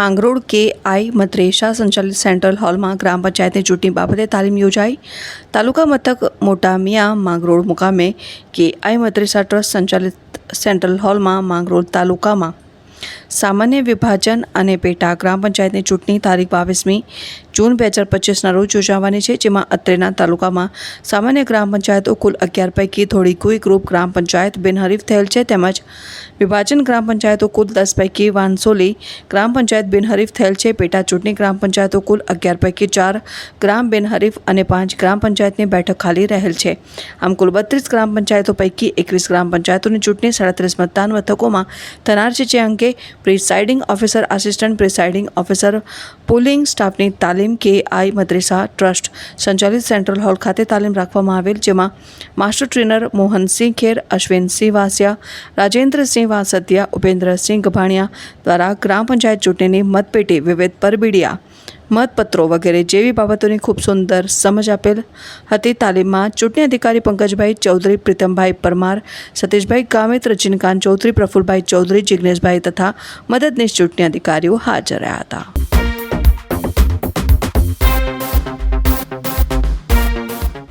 માંગરોળ કે આઈ મદ્રેસા સંચાલિત સેન્ટ્રલ હોલમાં ગ્રામ પંચાયતની ચૂંટણી બાબતે તાલીમ યોજાઈ. તાલુકા મથક મોટા મિયા માંગરોળ મુકામે કે આઈ મદ્રેસા ટ્રસ્ટ સંચાલિત સેન્ટ્રલ હોલમાં માંગરોળ તાલુકામાં. સામાન્ય વિભાજન અને પેટા ગ્રામ પંચાયતની ચૂંટણી તારીખ બાવીસમી જૂન બે હજાર પચીસના રોજ યોજાવાની છે, જેમાં અત્રેના તાલુકામાં સામાન્ય ગ્રામ પંચાયતો કુલ અગિયાર પૈકી થોડી કોઈ ગ્રુપ ગ્રામ પંચાયત બિનહરીફ થયેલ છે, તેમજ વિભાજન ગ્રામ પંચાયતો કુલ દસ પૈકી વાંસોલી ગ્રામ પંચાયત બિનહરીફ થયેલ છે, પેટા ચૂંટણી ગ્રામ પંચાયતો કુલ અગિયાર પૈકી ચાર ગ્રામ બિનહરીફ અને પાંચ ગ્રામ પંચાયતની બેઠક ખાલી રહેલ છે. આમ કુલ બત્રીસ ગ્રામ પંચાયતો પૈકી એકવીસ ગ્રામ પંચાયતોની ચૂંટણી સાડત્રીસ મતદાન મથકોમાં થનાર છે, જે અંગે presiding officer, assistant presiding officer, polling સ્ટાફની તાલીમ કે આઈ મદ્રેસા ટ્રસ્ટ સંચાલિત સેન્ટ્રલ હોલ ખાતે તાલીમ રાખવામાં આવેલ, જેમાં માસ્ટર ટ્રેનર મોહનસિંહ ખેર અશ્વિનસિંહ વાસિયા રાજેન્દ્રસિંહ વાસદિયા ઉપેન્દ્રસિંહ ગભાણિયા દ્વારા ગ્રામ પંચાયત ચૂંટણીની મતપેટી વિવિધ પરબીડિયા, મતપત્રો વગેરે જેવી બાબતોની ખૂબ સુંદર સમજ આપેલ હતી. તાલીમમાં ચૂંટણી અધિકારી પંકજભાઈ ચૌધરી, પ્રીતમભાઈ પરમાર, સતીશભાઈ ગામિત, રજનીકાંત ચૌધરી, પ્રફુલભાઈ ચૌધરી જિજ્ઞેશભાઈ તથા મદદનીશ ચૂંટણી અધિકારીઓ હાજર રહ્યા હતા.